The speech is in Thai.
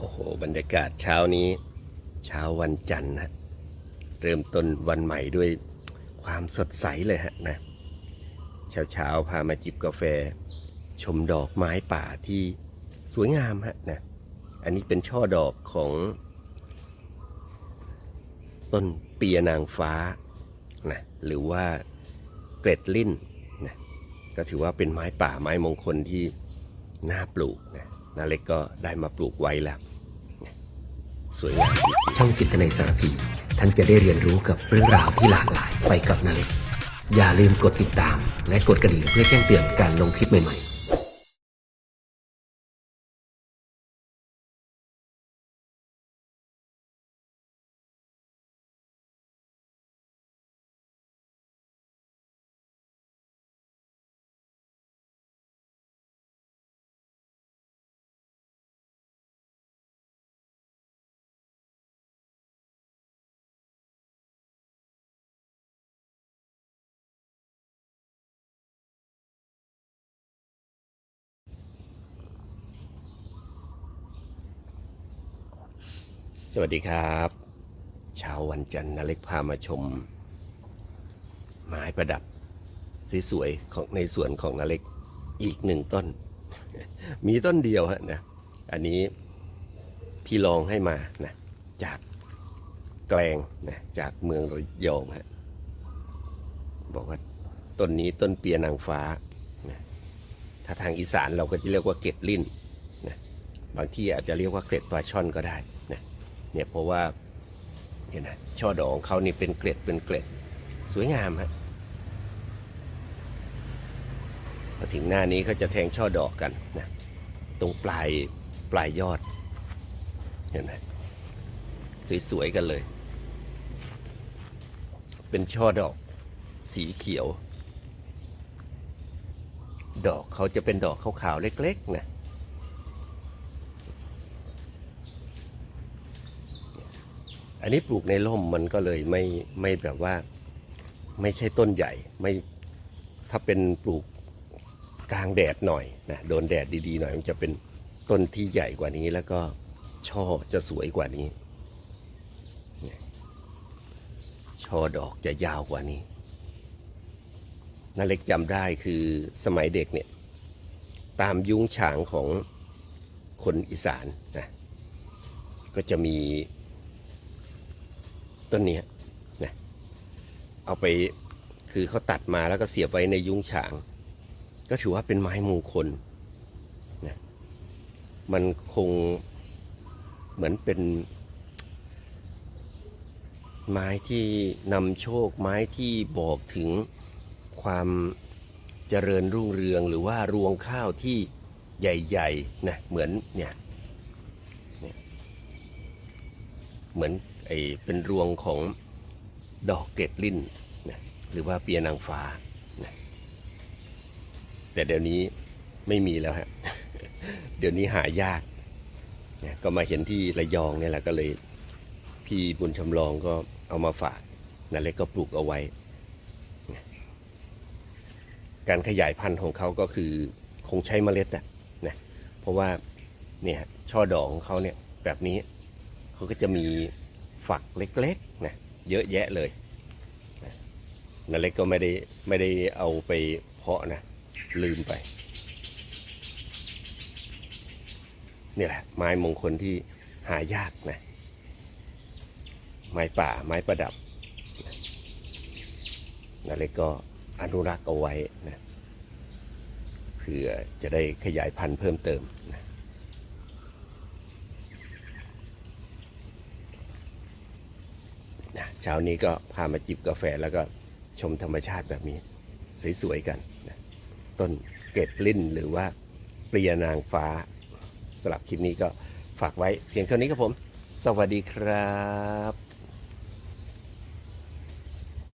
โอ้โห บรรยากาศเช้านี้ เช้าวันจันทร์นะ เริ่มต้นวันใหม่ด้วยความสดใสเลยฮะนะ เช้าเช้าๆพามาจิบกาแฟ ชมดอกไม้ป่าที่สวยงามฮะนะ อันนี้เป็นช่อดอกของ ต้นเปียนางฟ้านะหรือว่าเกร็ดลิ้นนะก็ถือว่าเป็นไม้ป่าไม้มงคลที่น่าปลูกนะนาเล็กก็ได้มาปลูกไว้แล้ว สวยงามช่องจิตในสารพี ท่านจะได้เรียนรู้กับเรื่องราวที่หลากหลายไปกับนาเล็กอย่าลืมกดติดตาม และกดกระดิ่งเพื่อแจ้งเตือนการลงคลิปใหม่ๆ สวัสดีครับเช้าวันจันทร์นาเล็กพามาชม ไม้ประดับสวยๆของในสวนของนาเล็กอีกหนึ่งต้น มีต้นเดียวฮะนะอันนี้พี่ลองให้มานะจากแกลงนะจากเมืองระยองฮะบอกว่าต้นนี้ต้นเปียนางฟ้านะถ้าทางอีสานเราก็จะเรียกว่าเกล็ดลิ้นนะบางที่อาจจะเรียกว่าเกล็ดปลาช่อนก็ได้ เนี่ยเพราะว่าเนี่ยนะช่อดอกของเขานี่เป็นเกล็ดเป็นเกล็ดสวยงามฮะพอถึงหน้านี้เขาจะแทงช่อดอกกันนะตรงปลายปลายยอดเห็นไหมสวยๆกันเลย เป็นช่อดอกสีเขียว ดอกเขาจะเป็นดอกขาวๆเล็กๆนะ อันนี้ปลูกในร่มมันก็เลยไม่ไม่แบบว่าไม่ใช่ต้นใหญ่ไม่ถ้าเป็นปลูกกลางแดดหน่อยนะโดนแดดดีๆหน่อยมันจะเป็นต้นที่ใหญ่กว่านี้แล้วก็ช่อจะสวยกว่านี้ ช่อดอกจะยาวกว่านี้นาเล็กจำได้คือสมัยเด็กเนี่ยตามยุ้งฉางของคนอีสานนะก็จะมี ต้นเนี้ยนะเอาไปคือเขาตัดมาแล้วก็เสียบไว้ในยุ้งฉาง ก็ถือว่าเป็นไม้มงคลนะมันคงเหมือนเป็น ไม้ที่นำโชคไม้ที่บอกถึงความเจริญรุ่งเรืองหรือว่ารวงข้าวที่ใหญ่ๆนะเหมือนเนี่ยเนี่ยเหมือน ไอเป็นรวงของดอกเกตลิ้นนะหรือว่าเปียนางฟ้านะแต่เดี๋ยวนี้ไม่มีแล้วฮะเดี๋ยวนี้หายากนะก็มาเห็นที่ระยองเนี่ยแหละก็เลย พี่บุญชำลองก็เอามาฝากนั่นเลยก็ปลูกเอาไว้นะการขยายพันธุ์ของเขาก็คือคงใช้เมล็ดอะนะเพราะว่าเนี่ยช่อดอกของเขาเนี่ยแบบนี้เขาก็จะมี ฝักเล็กๆนะเยอะแยะเลยนะนั่นเล็กก็ไม่ได้ไม่ได้เอาไปเพาะนะ ลืมไป นี่แหละ ไม้มงคลที่หายากนะ ไม้ป่าไม้ประดับนะนั่นเล็กก็อนุรักษ์เอาไว้นะเพื่อจะได้ขยายพันธุ์เพิ่มเติมนะ นะ เช้านี้ก็พามาจิบกาแฟแล้วก็ชมธรรมชาติแบบนี้ สวยๆกันนะต้นเกตลิ้นหรือว่าเปรียนางฟ้าสำหรับคลิปนี้ก็ฝากไว้ เพียงเท่านี้ครับผม สวัสดีครับ